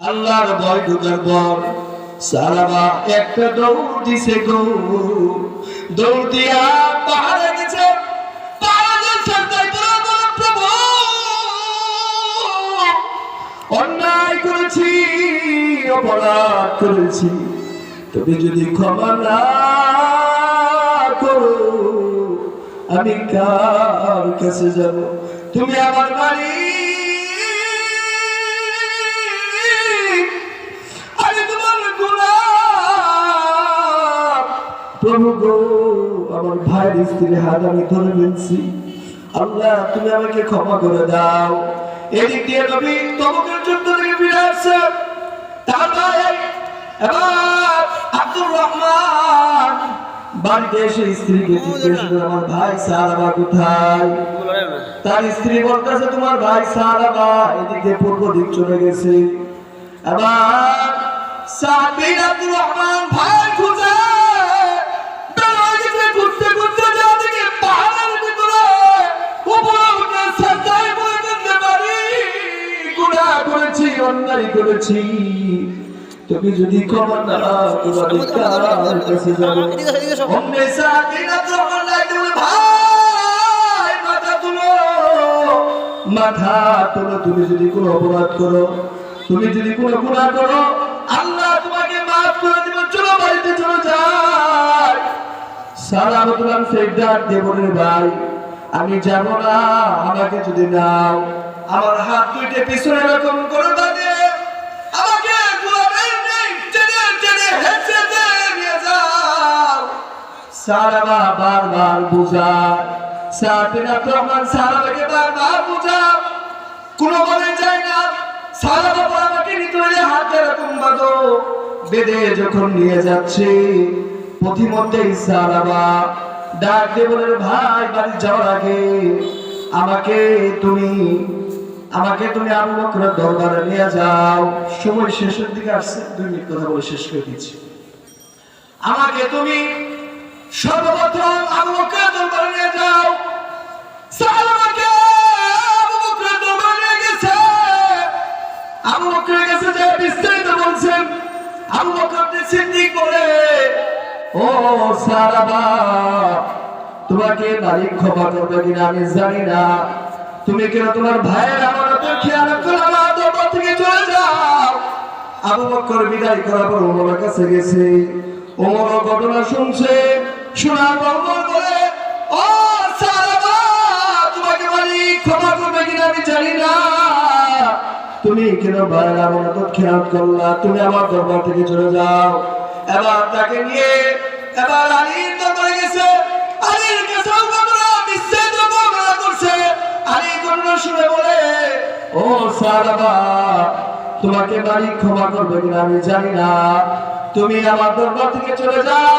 আল্লাহর ভয় ঢুকার পর সারাবা একটা দৌড় দিছে গো। দৌড় দিয়া পাহাড়ে গেছে। অন্যায় করেছি করেছি। ক্ষমা না আমি কার কাছে যাব? তুমি আমার বাড়ি প্রভু গো, আমার ভাইয়ের হাত আমি ধরে ফেলছি। আল্লাহ, তুমি আমাকে ক্ষমা করে দাও। এদিক দিয়ে নবী তবুকের যুদ্ধ থেকে ফিরে আসছে। তার ভাই এবার আব্দুর রহমান বাড়িতে এসে স্ত্রীকে জিজ্ঞেস করে আমার ভাই সারাবা কোথায়? তার স্ত্রী বলতেছে, তোমার ভাই সারাবা এদিকে পূর্ব দিক চলে গেছে। আবার সাবির আব্দুর রহমান ভাই অন্যায় করেছি। তুমি যদি ক্ষমা না তোমাদের কার কাছে যাব? ভাই, মাথা তুমি যদি কোনো অপরাধ করো, তুমি যদি কোনো গুণা করো, আল্লাহ তোমাকে মাফ করে চলো বাড়িতে চলো যাই। দেবনের ভাই, আমি যাব না, আমাকে যদি নাও, আমার হাত দুইটে পিছনে এরকম করে সারাবা বারবার বুঝায়। সাবিনা রহমান সারাবাকে বারবার বুঝাও কোনো বলে যায় না বাবা আমাকে নিতে হাত এরকম বাঁধো। বেঁধে যখন নিয়ে যাচ্ছে পথিমধ্যেই সারাবা ডাক দিয়ে বলে, ভাই, বাড়ি যাওয়ার আগে আমাকে তুমি আমাকে তুমি আবু বকরের দরবারে নিয়ে যাও। সময় শেষের দিকে আসছে, দুই মিনিট কথা বলে শেষ করে দিচ্ছি। আমাকে তুমি সর্বপ্রথম আবু বকরের দরবারে যাও। সালামাকে আবু বকরের দরবারে নিয়ে গেছে। যে বিস্তারিত বলছেন আবু বকর সিদ্দিক বলে, ও সালামা তোমাকে মালিক ক্ষমা করবে কিনা আমি জানি না। তুমি কেন তোমার ভাইয়ের আমানতের খেয়াল করে দরবার থেকে চলে যাও? আবু বকর বিদায় করার পর ওমরের কাছে গেছে। ওমর ঘটনা শুনছে। শোনার পর ওমর বলে, ও সালামা তোমাকে মালিক ক্ষমা করবে কিনা আমি জানি না। তুমি কেন ভাইয়ের আমানত খেয়াল করলা? তুমি আমার দরবার থেকে চলে যাও। এবার তাকে নিয়ে, এবার আলীর দরবারে গেছে। আলীর কাছে ঘটনা বিচ্ছেদ বর্ণনা করছে। আলী ঘটনা শুনে বলে, ও সালামা তোমাকে বাড়ি ক্ষমা করবে কিনা আমি জানি না। তুমি আমার দরবার থেকে চলে যাও।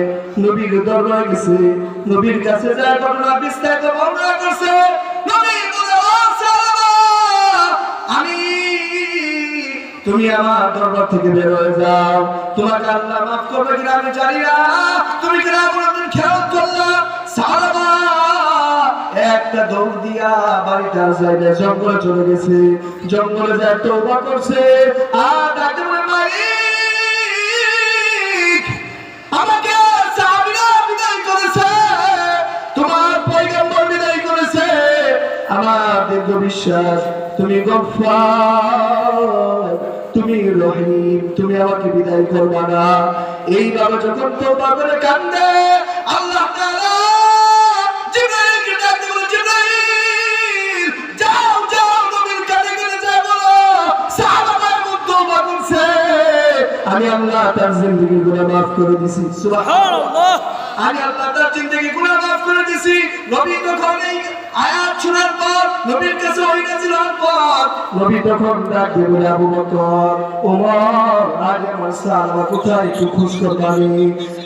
নবীর দরবারে গেছে। নবীর কাছে যায় ঘটনা বিস্তারিত বর্ণনা করছে। নবী বলে, ও আমি তুমি আমার দরবার থেকে বের হয়ে যাও। তোমাকে আল্লাহ মাফ করবে কিনা আমি জানি না। তুমি কিনা আপনাদের খেয়াল করলা সালামা একটা দৌড় দিয়া বাড়িটা সাইডে জঙ্গলে চলে গেছে। জঙ্গলে যায় তৌবা করছে। আর ডাক্তার বলে আমার দীর্ঘ বিশ্বাস তুমি গফফার তুমি রহিম তুমি আমাকে বিদায় করবা না। এইভাবে যখন তোবা করে কান্দে আল্লাহ তাআলা জিবরাইলকে ডাক বলে, জিবরাইল, যাও যাও নবীর কাছে গেলে যা বলো। সাহাবাদের মধ্যে তোবা আমি আল্লাহ তার জিন্দগি করে দিছি। সুবহানাল্লাহ। আমি আল্লাহ তার জিন্দগি গুনাহ করে দিছি। নবী তখন এই আয়াত শোনার পর, নবীর কাছে পর, নবী তখন ডাক বলে, আবু বকর, ওমর, আজ আমার সাহাবা কোথায়? একটু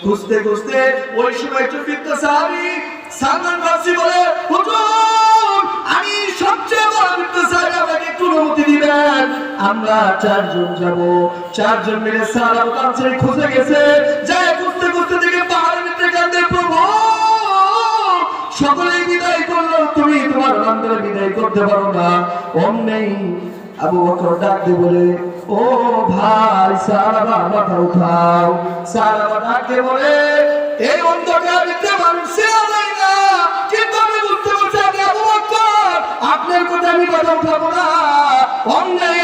খুঁজতে খুঁজতে ওই সময় সাহাবি সালমান বলে, হুজুর, আমি সবচেয়ে বড় সাহাবি আমাকে একটু অনুমতি দিবেন। আমরা চারজন যাব। চারজন মিলে সারা কাছে খুঁজে গেছে, যায় বান্দারে বিদায় করতে পারো না। অমনেই আবু বকর ডাক দিয়ে বলে, ও ভাই সারাবা মাথা উঠাও। সারাবা ডাক দিয়ে বলে, এই অন্ধকার ভিতরে মানুষ চেনা না কিন্তু আমি বুঝতে পারছি আবু বকর? আপনার কথা আমি কথা উঠাবো না। অন্যায়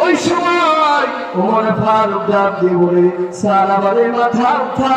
ওই সময় ওমর ফারুক ডাক দিয়ে বলে সারাবারে মাথা উঠা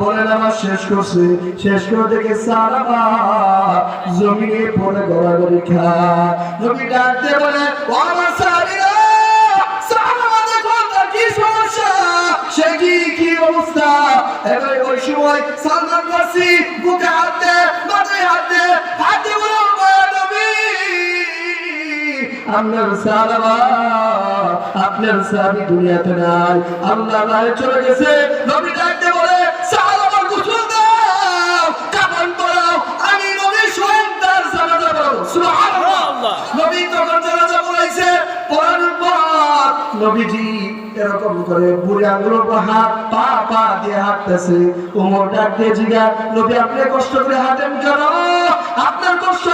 বলে নামাজ শেষ করছে। শেষ করে দেখে সারাবা জমিনে পড়ে গড়াগড়ি খায় নবী ডাকতে বলে হাত হাত আপনার সাহাবী দুনিয়াতে নাই। আল্লাহ চলে গেছে, নবী ডাকতে এরকম করে বুড়ি হাত পা পা জিগা আপনি কষ্ট করে হাঁটেন কেন? আপনার কষ্ট